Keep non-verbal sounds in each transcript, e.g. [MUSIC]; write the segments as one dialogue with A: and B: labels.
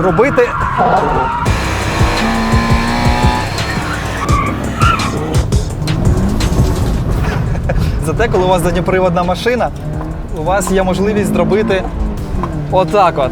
A: робити. Зате, коли у вас задньоприводна машина, у вас є можливість зробити отак от.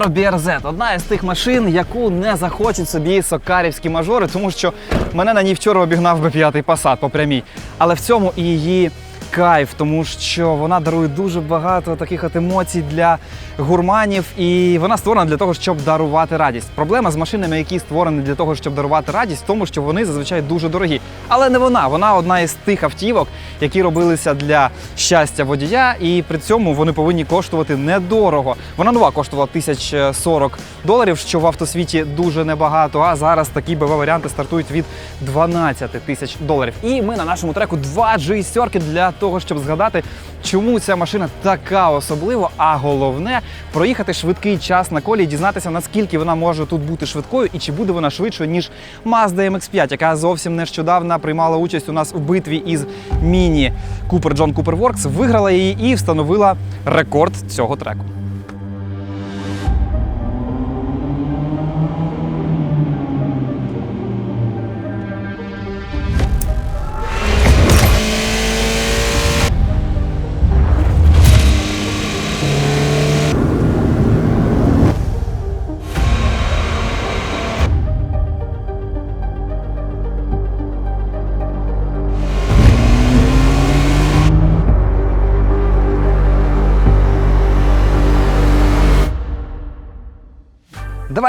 A: Subaru BRZ – одна із тих машин, яку не захочуть собі сокарівські мажори, тому що мене на ній вчора обігнав би п'ятий Passat по прямій. Але в цьому і її кайф, тому що вона дарує дуже багато таких от емоцій для гурманів, і вона створена для того, щоб дарувати радість. Проблема з машинами, які створені для того, щоб дарувати радість, в тому, що вони зазвичай дуже дорогі. Але не вона, вона одна із тих автівок, які робилися для щастя водія, і при цьому вони повинні коштувати недорого. Вона нова коштувала 1040 доларів, що в автосвіті дуже небагато. А зараз такі БВ варіанти стартують від 12 тисяч доларів. І ми на нашому треку два G-сьорки для того, щоб згадати, чому ця машина така особлива. А головне проїхати швидкий час на колі і дізнатися, наскільки вона може тут бути швидкою і чи буде вона швидшою, ніж Mazda MX-5, яка зовсім нещодавно приймала участь у нас у битві із міні Cooper John Cooper Works, виграла її і встановила рекорд цього треку.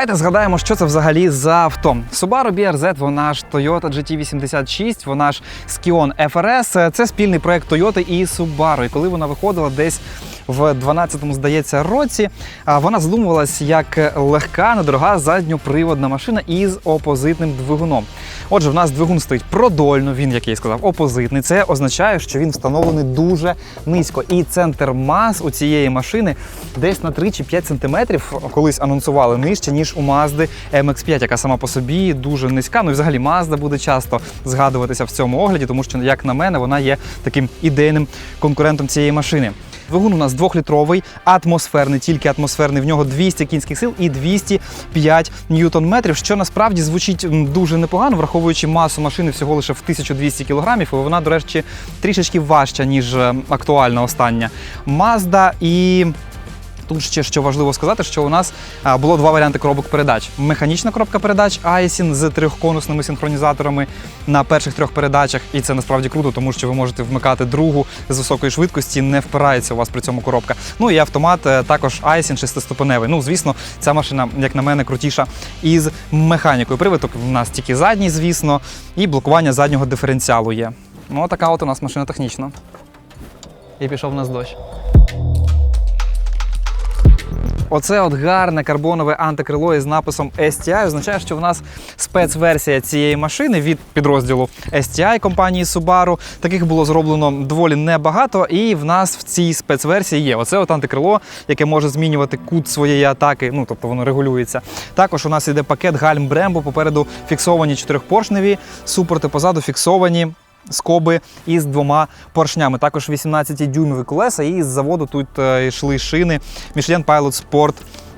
A: Давайте згадаємо, що це взагалі за авто. Subaru BRZ, вона ж Toyota GT86, вона ж Skion FRS. Це спільний проект Toyota і Subaru. І коли вона виходила десь в 12-му, здається, році, вона задумувалась як легка, недорога задньоприводна машина із опозитним двигуном. Отже, в нас двигун стоїть продольно, він, як я і сказав, опозитний. Це означає, що він встановлений дуже низько. І центр мас у цієї машини десь на 3 чи 5 сантиметрів колись анонсували нижче, ніж у Mazda MX-5, яка сама по собі дуже низька. Ну і взагалі Mazda буде часто згадуватися в цьому огляді, тому що, як на мене, вона є таким ідейним конкурентом цієї машини. Двигун у нас двохлітровий, атмосферний, тільки атмосферний. В нього 200 кінських сил і 205 ньютон-метрів, що насправді звучить дуже непогано, враховуючи масу машини всього лише в 1200 кілограмів. І вона, до речі, трішечки важча, ніж е, актуальна остання Mazda. І Тут ще що важливо сказати, що у нас було два варіанти коробок передач: механічна коробка передач Aisin з трьохконусними синхронізаторами на перших трьох передачах, і це насправді круто, тому що ви можете вмикати другу з високої швидкості, не впирається у вас при цьому коробка. Ну і автомат е, також Aisin шестиступеневий. Ну, звісно, ця машина, як на мене, крутіша із механікою. Привиток у нас тільки задній, звісно, і блокування заднього диференціалу є. Ну, така от у нас машина технічна. І пішов у нас дощ. Оце от гарне карбонове антикрило із написом STI означає, що в нас спецверсія цієї машини від підрозділу STI компанії Subaru. Таких було зроблено доволі небагато, і в нас в цій спецверсії є оце от антикрило, яке може змінювати кут своєї атаки. Ну тобто воно регулюється. Також у нас іде пакет гальм Brembo, попереду фіксовані чотирьохпоршневі, супорти позаду фіксовані скоби із двома поршнями. Також 18-дюймові колеса, і з заводу тут е, йшли шини Michelin Pilot Sport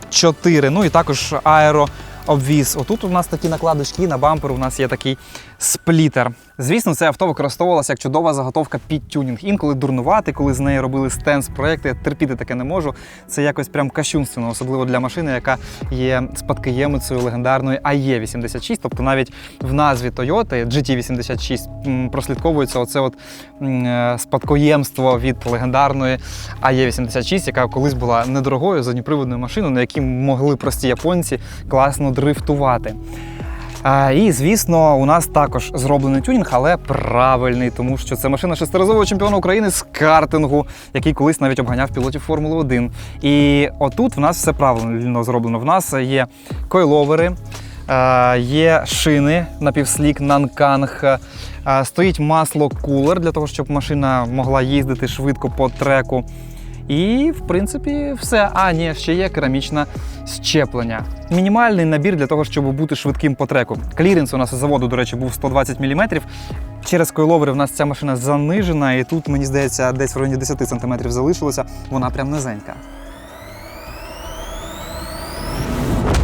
A: 4. Ну і також аерообвіз. Отут у нас такі накладочки, на бампер у нас є такий сплітер. Звісно, це авто використовувалося як чудова заготовка під тюнінг. Інколи дурнувати, коли з неї робили стенс проекти. Я терпіти таке не можу. Це якось прям кощунственно, особливо для машини, яка є спадкоємицею легендарної AE86. Тобто навіть в назві Toyota GT86 м, прослідковується оце от е, спадкоємство від легендарної AE86, яка колись була недорогою задньоприводною машиною, на якій могли прості японці класно дрифтувати. І звісно, у нас також зроблений тюнінг, але правильний, тому що це машина шестиразового чемпіона України з картингу, який колись навіть обганяв пілотів Формули 1. І отут в нас все правильно зроблено. В нас є койловери, е, є шини напівслік Нанканг. е, Стоїть масло кулер для того, щоб машина могла їздити швидко по треку. І, в принципі, все. А, ні, ще є керамічне щеплення. Мінімальний набір для того, щоб бути швидким по треку. Кліренс у нас із заводу, до речі, був 120 мм. Через койловери в нас ця машина занижена, і тут, мені здається, десь в районі 10 см залишилося. Вона прям низенька.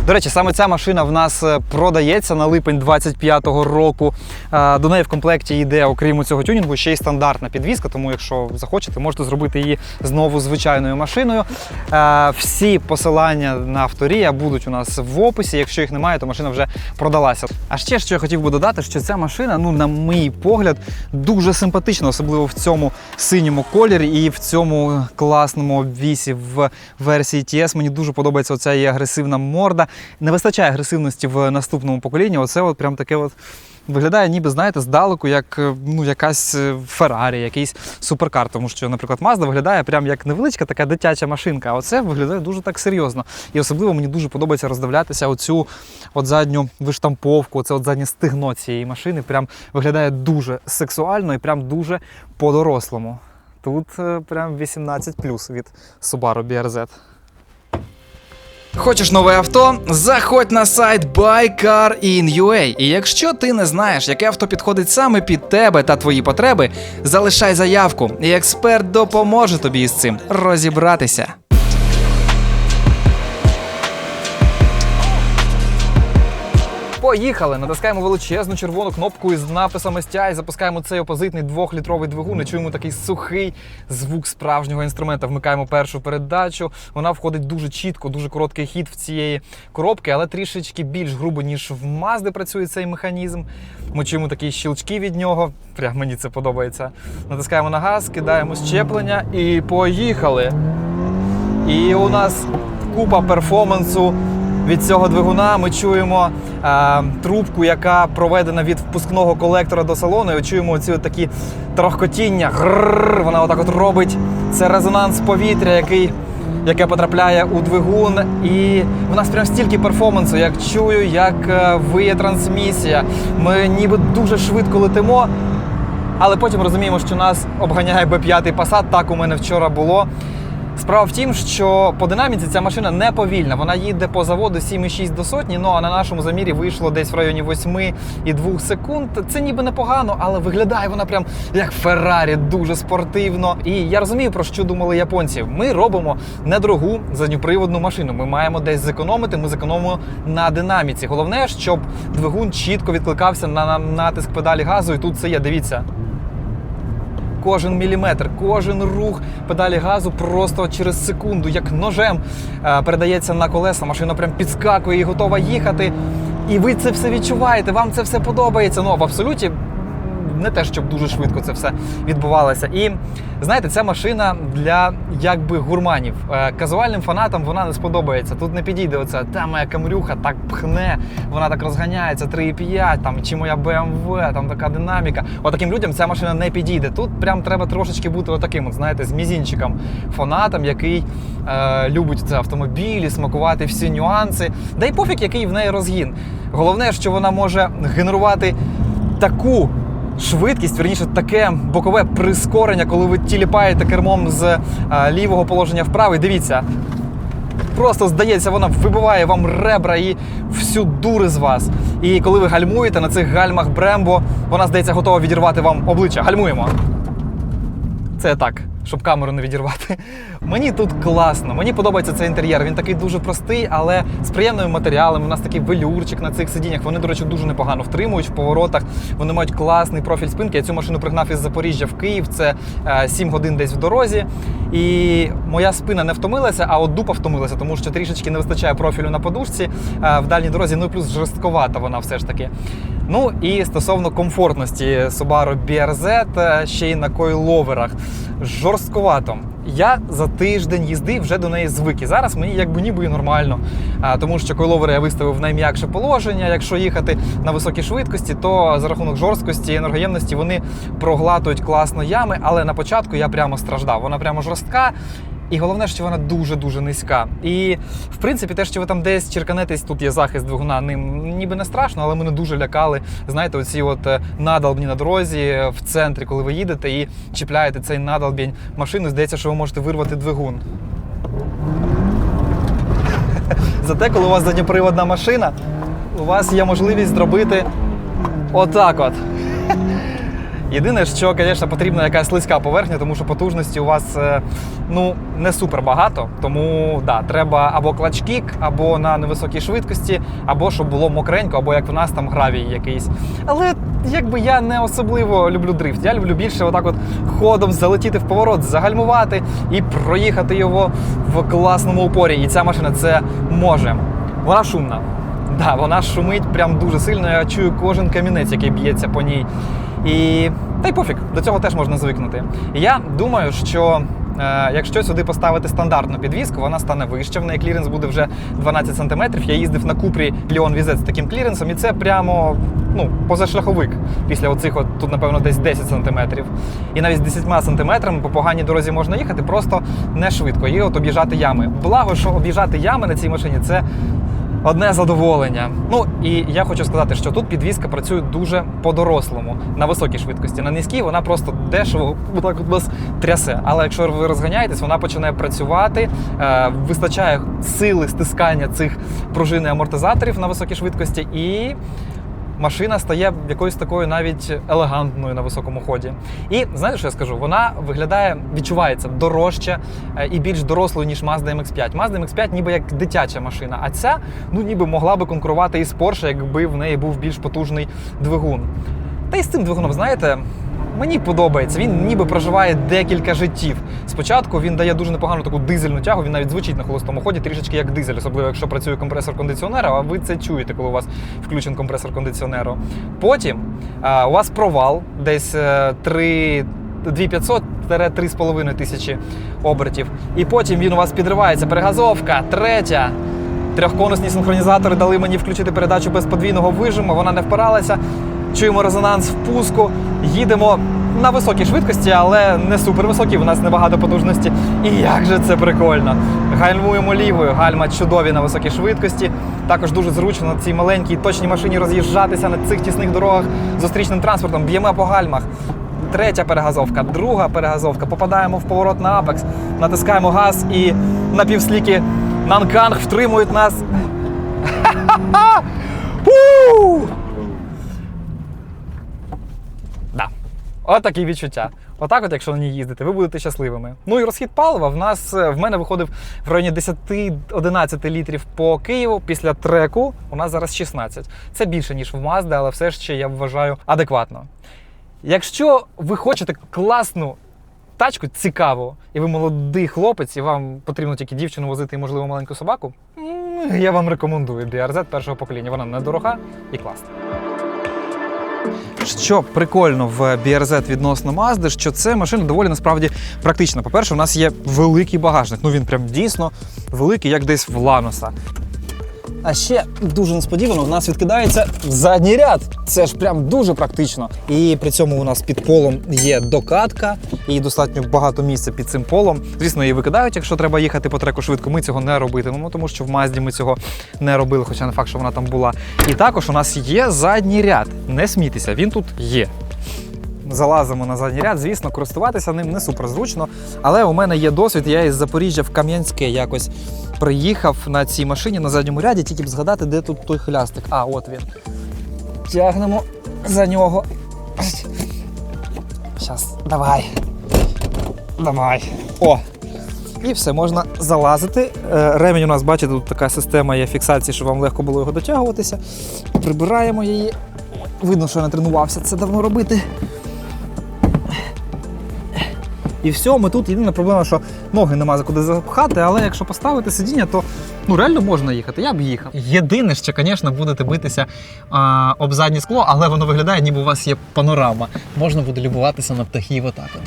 A: До речі, саме ця машина в нас е, продається на липень 25-го року. До неї в комплекті йде, окрім цього тюнінгу, ще й стандартна підвізка, тому якщо захочете, можете зробити її знову звичайною машиною. Всі посилання на авторія будуть у нас в описі. Якщо їх немає, то машина вже продалася. А ще що я хотів би додати, що ця машина, ну на мій погляд, дуже симпатична, особливо в цьому синьому кольорі і в цьому класному обвісі в версії TS. Мені дуже подобається оця її агресивна морда. Не вистачає агресивності в наступному поколінні. Оце от прям таке от. Виглядає, ніби знаєте, здалеку, як е, ну, якась Феррарі, якийсь суперкар. Тому що, наприклад, Mazda виглядає прям як невеличка така дитяча машинка, а оце виглядає дуже так серйозно. І особливо мені дуже подобається роздивлятися оцю от задню виштамповку, це от заднє стигно цієї машини. Прям виглядає дуже сексуально і прям дуже по-дорослому. Тут е, прям 18 від Subaru BRZ. Хочеш нове авто? Заходь на сайт BuyCar.in.ua. І якщо ти не знаєш, яке авто підходить саме під тебе та твої потреби, залишай заявку, і експерт допоможе тобі із цим розібратися. Поїхали! Натискаємо величезну червону кнопку із написом STI, запускаємо цей опозитний двохлітровий двигун і чуємо такий сухий звук справжнього інструмента. Вмикаємо першу передачу. Вона входить дуже чітко, дуже короткий хід в цієї коробки, але трішечки більш грубо, ніж в Mazda працює цей механізм. Ми чуємо такі щелчки від нього. Прям мені це подобається. Натискаємо на газ, кидаємо щеплення і поїхали. І у нас купа перформансу від цього двигуна. Ми чуємо е, трубку, яка проведена від впускного колектора до салону. І чуємо ці такі трохкотіння. Грррр, вона отак от робить. Це резонанс повітря, який. Яке потрапляє у двигун, і в нас прям стільки перформансу, як чую, як е, виє трансмісія. Ми ніби дуже швидко летимо, але потім розуміємо, що нас обганяє Б5 Passat. Так у мене вчора було. Справа в тім, що по динаміці ця машина не повільна. Вона їде по заводу 7,6 до сотні. Ну а на нашому замірі вийшло десь в районі 8,2 секунд. Це ніби непогано, але виглядає вона прям як Феррарі, дуже спортивно. І я розумію, про що думали японці. Ми робимо недорогу задньоприводну машину. Ми маємо десь зекономити. Ми зекономимо на динаміці. Головне, щоб двигун чітко відкликався на на натиск педалі газу. І тут це є. Дивіться. Кожен міліметр, кожен рух педалі газу просто через секунду, як ножем, е, передається на колеса. Машина прям підскакує і готова їхати. І ви це все відчуваєте, вам це все подобається. Ну, в абсолюті не те, щоб дуже швидко це все відбувалося. І знаєте, ця машина для якби гурманів. Е, Казуальним фанатам вона не сподобається. Тут не підійде оця та моя камрюха так пхне, вона так розганяється, 3,5, там чи моя BMW, там така динаміка. Отаким людям ця машина не підійде. Тут прям треба трошечки бути отаким, от, знаєте, з мізінчиком фанатом, який е, любить це автомобілі, смакувати всі нюанси. Да й пофіг, який в неї розгін. Головне, що вона може генерувати таку швидкість, верніше таке бокове прискорення, коли ви тіліпаєте кермом з е, лівого положення вправо. І дивіться, просто здається, вона вибиває вам ребра і всю дури з вас. І коли ви гальмуєте на цих гальмах Брембо, вона здається готова відірвати вам обличчя. Гальмуємо. Це так, щоб камеру не відірвати. Мені тут класно, мені подобається цей інтер'єр. Він такий дуже простий, але з приємними матеріалами. У нас такий велюрчик на цих сидіннях. Вони, до речі, дуже непогано втримують в поворотах. Вони мають класний профіль спинки. Я цю машину пригнав із Запоріжжя в Київ. Це е, 7 годин десь в дорозі. І моя спина не втомилася, а от дупа втомилася, тому що трішечки не вистачає профілю на подушці е, в дальній дорозі. Ну і плюс жорстковата вона все ж таки. Ну і стосовно комфортності Subaru BRZ е, ще й на койловерах. Жорстковато. Я за тиждень їзди вже до неї звик. І зараз мені якби ніби і нормально. А, тому що койловери я виставив в найм'якше положення. Якщо їхати на високій швидкості, то за рахунок жорсткості і енергоємності вони проглатують класно ями. Але на початку я прямо страждав. Вона прямо жорстка. І головне, що вона дуже-дуже низька. І в принципі, те, що ви там десь черканетесь, тут є захист двигуна, ним ніби не страшно, але мене дуже лякали. Знаєте, оці от е, надолбні на дорозі е, в центрі, коли ви їдете і чіпляєте цей надолбінь машину, здається, що ви можете вирвати двигун. [LAUGHS] Зате, коли у вас задньоприводна машина, у вас є можливість зробити отак от. [LAUGHS] Єдине, що, звісно, потрібна якась слизька поверхня, тому що потужності у вас е, ну, не супер багато. Тому да, треба або клачкік, або на невисокій швидкості, або щоб було мокренько, або як в нас там гравій якийсь. Але якби я не особливо люблю дрифт. Я люблю більше отак от ходом залетіти в поворот, загальмувати і проїхати його в класному упорі. І ця машина це може. Вона шумна. Да, вона шумить прям дуже сильно. Я чую кожен камінець, який б'ється по ній. І та й пофіг, до цього теж можна звикнути. Я думаю, що е, якщо сюди поставити стандартну підвіску, вона стане вище. В неї кліренс буде вже 12 см. Я їздив на Купрі Ліон Візет з таким кліренсом, і це прямо ну, позашляховик. Після оцих, от, тут, напевно, десь 10 см. І навіть з 10 см по поганій дорозі можна їхати, просто не швидко. І от об'їжджати ями. Благо, що об'їжджати ями на цій машині це одне задоволення. Ну і я хочу сказати, що тут підвізка працює дуже по-дорослому на високій швидкості. На низькій вона просто дешево отак от вас трясе. Але якщо ви розганяєтесь, вона починає працювати, е, вистачає сили стискання цих пружин і амортизаторів на високій швидкості і. Машина стає якоюсь такою навіть елегантною на високому ході. І знаєте, що я скажу? Вона виглядає, відчувається дорожче е, і більш дорослою, ніж Mazda MX-5. Mazda MX-5 ніби як дитяча машина, а ця ну ніби могла би конкурувати із Porsche, якби в неї був більш потужний двигун. Та й з цим двигуном, знаєте, мені подобається. Він ніби проживає декілька життів. Спочатку він дає дуже непогану таку дизельну тягу, він навіть звучить на холостому ході трішечки як дизель, особливо якщо працює компресор кондиціонера, а ви це чуєте, коли у вас включен компресор кондиціонеру. Потім а, у вас провал десь е, 3 2500-3,5 тисячі обертів. І потім він у вас підривається. Перегазовка, третя. Трьохконусні синхронізатори дали мені включити передачу без подвійного вижиму, вона не впиралася. Чуємо резонанс впуску, їдемо на високій швидкості, але не супервисокій, у нас небагато потужності. І як же це прикольно! Гальмуємо лівою, гальма чудові на високій швидкості. Також дуже зручно на цій маленькій точній машині роз'їжджатися на цих тісних дорогах зустрічним транспортом, б'ємо по гальмах. Третя перегазовка, друга перегазовка. Попадаємо в поворот на апекс, натискаємо газ і напівсліки Нанканг втримують нас. [LAUGHS] Ха-ха-ха! У! Да. От відчуття. Отак, от, якщо на ній їздити, ви будете щасливими. Ну і розхід палива в нас е, в мене виходив в районі 10-11 літрів по Києву. Після треку у нас зараз 16. Це більше, ніж в Mazda, але все ще я вважаю адекватно. Якщо ви хочете класну тачку, цікаву, і ви молодий хлопець, і вам потрібно тільки дівчину возити і, можливо, маленьку собаку, я вам рекомендую BRZ першого покоління. Вона недорога і класна. Що прикольно в BRZ відносно Mazda, що це машина доволі насправді практична. По-перше, у нас є великий багажник. Ну він прям дійсно великий, як десь в Ланоса. А ще дуже несподівано в нас відкидається задній ряд. Це ж прям дуже практично. І при цьому у нас під полом є докатка, і достатньо багато місця під цим полом. Звісно, її викидають, якщо треба їхати по треку швидко. Ми цього не робитимемо, тому що в Мазді ми цього не робили, хоча не факт, що вона там була. І також у нас є задній ряд. Не смійтеся, він тут є. Залазимо на задній ряд, звісно, користуватися ним не суперзручно. Але у мене є досвід. Я із Запоріжжя в Кам'янське якось приїхав на цій машині на задньому ряді, тільки б згадати, де тут той хлястик. А, от він. Тягнемо за нього. Щас, давай. Давай. О! І все, можна залазити. Е, Ремінь у нас, бачите, тут така система є фіксації, щоб вам легко було його дотягуватися. Прибираємо її. Видно, що я не тренувався це давно робити. І все, ми тут єдина проблема, що ноги нема за куди запхати, але якщо поставити сидіння, то ну реально можна їхати. Я б їхав. Єдине, що, звісно, будете битися а, об заднє скло, але воно виглядає, ніби у вас є панорама. Можна буде любуватися на птахів отак. От.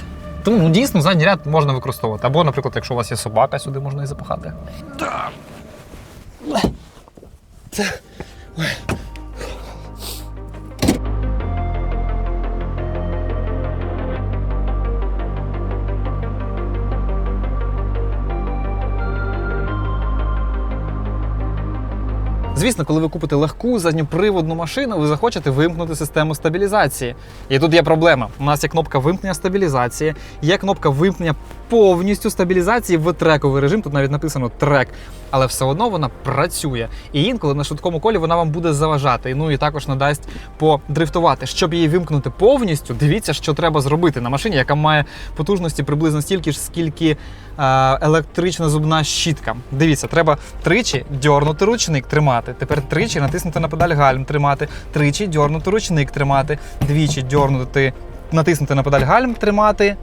A: Тому ну, дійсно задній ряд можна використовувати. Або, наприклад, якщо у вас є собака, сюди можна і запахати. Звісно, коли ви купите легку задньоприводну машину, ви захочете вимкнути систему стабілізації. І тут є проблема. У нас є кнопка вимкнення стабілізації, є кнопка вимкнення повністю стабілізації в трековий режим. Тут навіть написано трек, але все одно вона працює. І інколи на швидкому колі вона вам буде заважати. Ну і також надасть подрифтувати. Щоб її вимкнути повністю, дивіться, що треба зробити на машині, яка має потужності приблизно стільки ж, скільки е, електрична зубна щітка. Дивіться, треба тричі дьорнути ручник тримати. Тепер тричі натиснути на педаль гальм тримати, тричі дьорнути ручник тримати, двічі дьорнути, натиснути на педаль гальм тримати.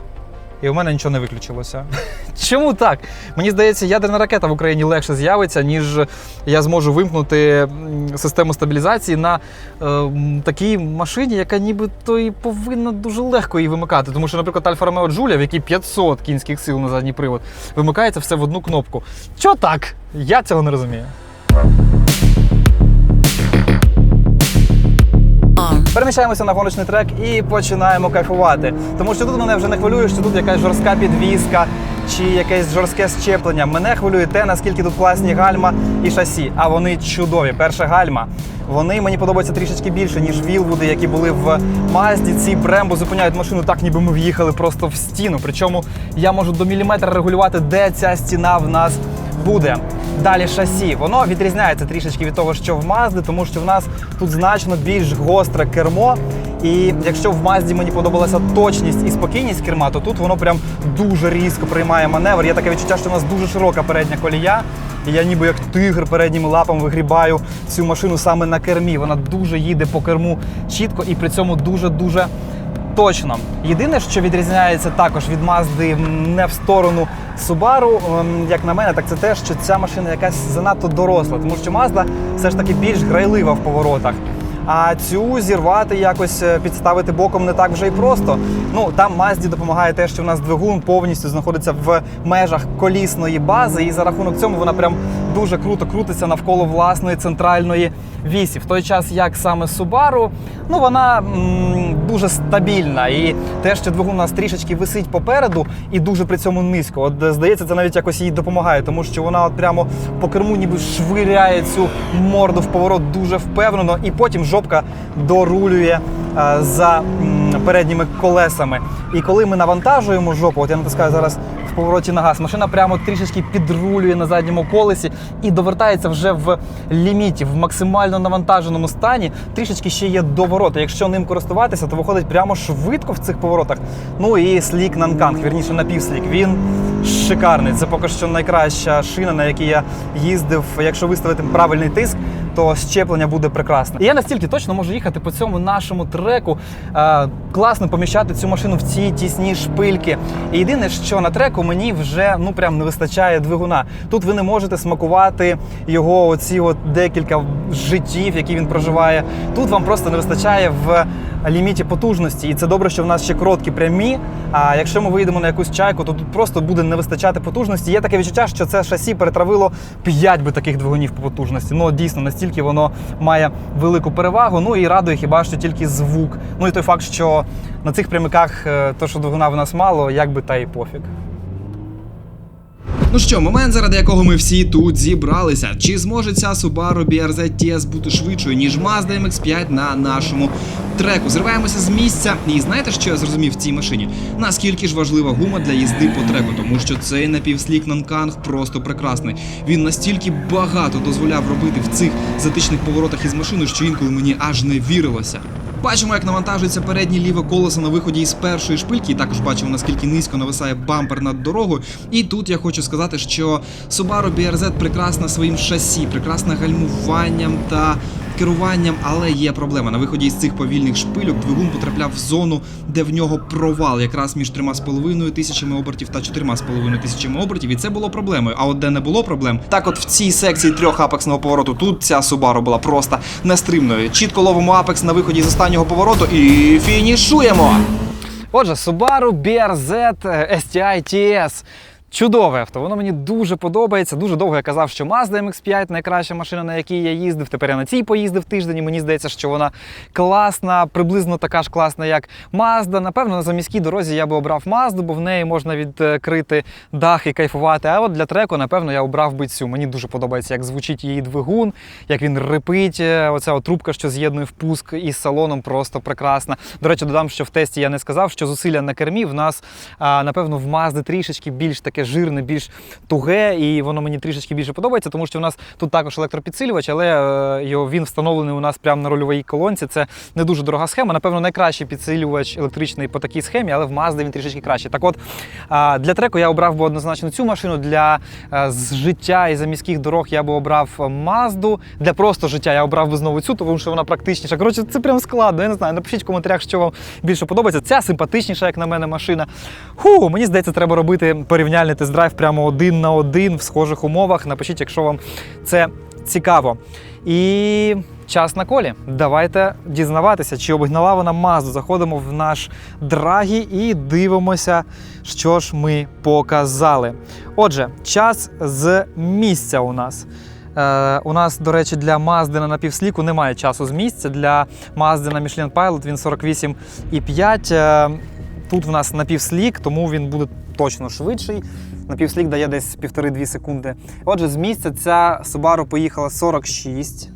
A: І у мене нічого не виключилося. [LAUGHS] Чому так? Мені здається, ядерна ракета в Україні легше з'явиться, ніж я зможу вимкнути систему стабілізації на е, такій машині, яка нібито і повинна дуже легко її вимикати. Тому що, наприклад, Альфа Ромео Джуля, в якій 500 кінських сил на задній привод, вимикається все в одну кнопку. Чого так? Я цього не розумію. Переміщаємося на гоночний трек і починаємо кайфувати. Тому що тут мене вже не хвилює, що тут якась жорстка підвізка чи якесь жорстке щеплення. Мене хвилює те, наскільки тут класні гальма і шасі. А вони чудові. Перша гальма. Вони мені подобаються трішечки більше, ніж Вілвуди, які були в Мазді. Ці Брембо зупиняють машину так, ніби ми в'їхали просто в стіну. Причому я можу до міліметра регулювати, де ця стіна в нас буде. Далі шасі. Воно відрізняється трішечки від того, що в Мазди, тому що в нас тут значно більш гостре кермо. І якщо в Мазді мені подобалася точність і спокійність керма, то тут воно прям дуже різко приймає маневр. Є таке відчуття, що у нас дуже широка передня колія. І я ніби як тигр передніми лапами вигрібаю цю машину саме на кермі. Вона дуже їде по керму чітко і при цьому дуже-дуже точно. Єдине, що відрізняється також від Мазди не в сторону Subaru, ем, як на мене, так це те, що ця машина якась занадто доросла, тому що Mazda все ж таки більш грайлива в поворотах. А цю зірвати якось е, підставити боком не так вже і просто. Ну там Мазді допомагає те, що в нас двигун повністю знаходиться в межах колісної бази, і за рахунок цьому вона прям дуже круто крутиться навколо власної центральної вісі. В той час, як саме Subaru, ну вона м, дуже стабільна. І те, що двигун у нас трішечки висить попереду і дуже при цьому низько. От здається, це навіть якось їй допомагає, тому що вона от прямо по керму ніби швиряє цю морду в поворот дуже впевнено, і потім жопка дорулює е, за передніми колесами. І коли ми навантажуємо жопу, от я натискаю зараз в повороті на газ, машина прямо трішечки підрулює на задньому колесі і довертається вже в ліміті, в максимально навантаженому стані. Трішечки ще є довороти. Якщо ним користуватися, то виходить прямо швидко в цих поворотах. Ну і слік Нанканг, вірніше напівслік. Він шикарний. Це поки що найкраща шина, на якій я їздив. Якщо виставити правильний тиск, то щеплення буде прекрасне. І я настільки точно можу їхати по цьому нашому треку, е, класно поміщати цю машину в ці тісні шпильки. І єдине, що на треку мені вже ну прям не вистачає двигуна. Тут ви не можете смакувати його оці от декілька життів, які він проживає. Тут вам просто не вистачає в ліміті потужності. І це добре, що в нас ще короткі прямі. А якщо ми вийдемо на якусь чайку, то тут просто буде не вистачати потужності. Є таке відчуття, що це шасі перетравило 5 би таких двигунів по потужності. Ну дійсно настільки воно має велику перевагу. Ну і радує хіба що тільки звук. Ну і той факт, що на цих прямиках е, то, що двигуна в нас мало, як би та і пофіг.
B: Ну що, момент, заради якого ми всі тут зібралися. Чи зможе ця Subaru BRZ TS бути швидшою, ніж Mazda MX-5 на нашому треку? Зриваємося з місця. І знаєте, що я зрозумів в цій машині? Наскільки ж важлива гума для їзди по треку, тому що цей напівслік Нанканг просто прекрасний. Він настільки багато дозволяв робити в цих затичних поворотах із машиною, що інколи мені аж не вірилося. Бачимо, як навантажується переднє ліве колесо на виході із першої шпильки, також бачимо, наскільки низько нависає бампер над дорогою. І тут я хочу сказати, що Subaru BRZ прекрасна своїм шасі, прекрасна гальмуванням та керуванням, але є проблема. На виході із цих повільних шпильок двигун потрапляв в зону, де в нього провал, якраз між 3,5 тисячами обертів та 4,5 тисячами обертів, і це було проблемою. А от де не було проблем, так от в цій секції трьох апексного повороту тут ця Subaru була просто нестримною. Чітко ловимо апекс на виході з останнього повороту і фінішуємо.
A: Отже, Subaru BRZ STI TS. Чудове авто, воно мені дуже подобається. Дуже довго я казав, що Mazda MX-5 найкраща машина, на якій я їздив. Тепер я на цій поїздив тиждень, мені здається, що вона класна, приблизно така ж класна, як Mazda. Напевно, на заміській дорозі я би обрав Mazda, бо в неї можна відкрити дах і кайфувати. А от для треку, напевно, я обрав би цю. Мені дуже подобається, як звучить її двигун, як він рипить. Оця от трубка, що з'єднує впуск із салоном, просто прекрасна. До речі, додам, що в тесті я не сказав, що зусилля на кермі в нас, напевно, в Mazda трішечки більш таке жирне, більш туге, і воно мені трішечки більше подобається, тому що в нас тут також електропідсилювач, але е, його він встановлений у нас прямо на рульовій колонці. Це не дуже дорога схема. Напевно, найкращий підсилювач електричний по такій схемі, але в Mazda він трішечки кращий. Так от для треку я обрав би однозначно цю машину. Для е, життя і за міських дорог я би обрав Mazda. Для просто життя я обрав би знову цю, тому що вона практичніша. Коротше, це прям складно. Я не знаю. Напишіть в коментарях, що вам більше подобається. Ця симпатичніша, як на мене, машина. Ху, мені здається, треба робити порівняльний тест-драйв прямо один на один в схожих умовах. Напишіть, якщо вам це цікаво. І час на колі. Давайте дізнаватися, чи обігнала вона Мазду. Заходимо в наш драгі і дивимося, що ж ми показали. Отже, час з місця у нас. Е, у нас, до речі, для Мазди на напівсліку немає часу з місця. Для Мазди на Michelin Pilot він 48,5. Е, Тут в нас напівслік, тому він буде точно швидший. Напівслік дає десь 1,5-2 секунди. Отже, з місця ця Subaru поїхала 46.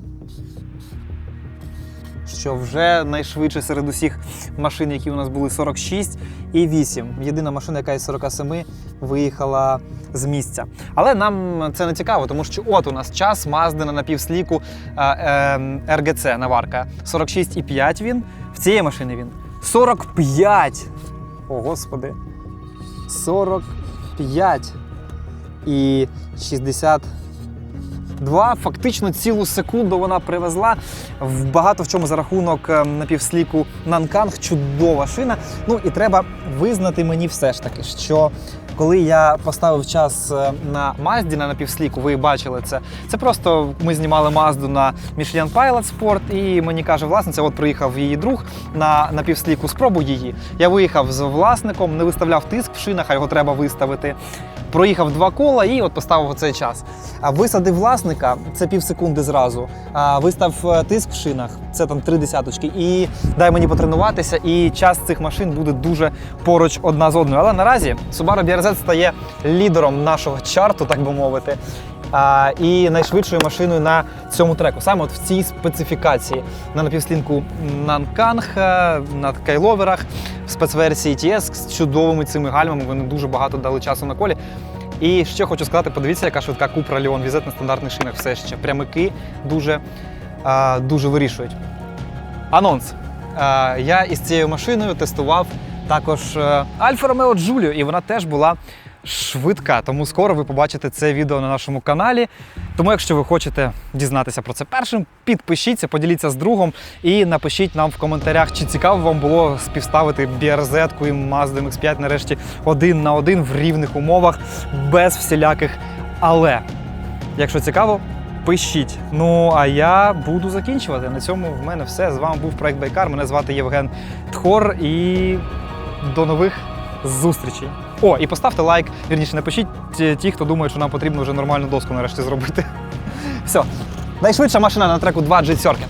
A: Що вже найшвидше серед усіх машин, які у нас були 46 і 8. Єдина машина, яка із 47 виїхала з місця. Але нам це не цікаво, тому що от у нас час Мазди на напівсліку е, е, РГЦ наварка. 46,5 він. В цієї машини він 45. О, господи. 45 і 62. Фактично цілу секунду вона привезла в багато в чому за рахунок е, напівсліку Нанканг. Чудова шина. Ну і треба визнати мені все ж таки, що коли я поставив час е, на Мазді на напівсліку, ви бачили це. Це просто ми знімали Мазду на Michelin Pilot Sport, і мені каже власниця, от приїхав її друг на напівсліку, спробуй її. Я виїхав з власником, не виставляв тиск в шинах, а його треба виставити. Проїхав два кола і от поставив оцей час. А висадив власника, це пів секунди зразу. А вистав е, тиск в шинах, це там три десяточки. І дай мені потренуватися, і час цих машин буде дуже поруч одна з одною. Але наразі Subaru BRZ стає лідером нашого чарту, так би мовити. І найшвидшою машиною на цьому треку. Саме от в цій специфікації на напівслінку Нанканг, на кайловерах, в спецверсії TS з чудовими цими гальмами. Вони дуже багато дали часу на колі. І ще хочу сказати, подивіться, яка швидка Cupra Leon візет на стандартних шинах все ще. Прямики дуже, дуже вирішують. Анонс. Я із цією машиною тестував також е, Альфа Ромео Джуліо, і вона теж була швидка. Тому скоро ви побачите це відео на нашому каналі. Тому, якщо ви хочете дізнатися про це першим, підпишіться, поділіться з другом і напишіть нам в коментарях, чи цікаво вам було співставити BRZ і Mazda MX-5 нарешті один на один в рівних умовах, без всіляких але. Якщо цікаво, пишіть. Ну а я буду закінчувати. На цьому в мене все. З вами був проект Байкар. Мене звати Євген Тхор і до нових зустрічей. О, і поставте лайк, вірніше, напишіть ті, хто думає, що нам потрібно вже нормальну доску нарешті зробити. [LAUGHS] Все. Найшвидша машина на треку 2G Circuit.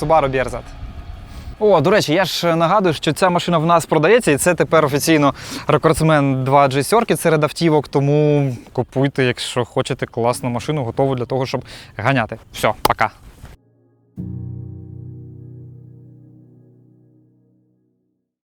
A: Subaru BRZ. О, до речі, я ж нагадую, що ця машина в нас продається, і це тепер офіційно рекордсмен 2G Circuit серед автівок. Тому купуйте, якщо хочете класну машину, готову для того, щоб ганяти. Все, пока.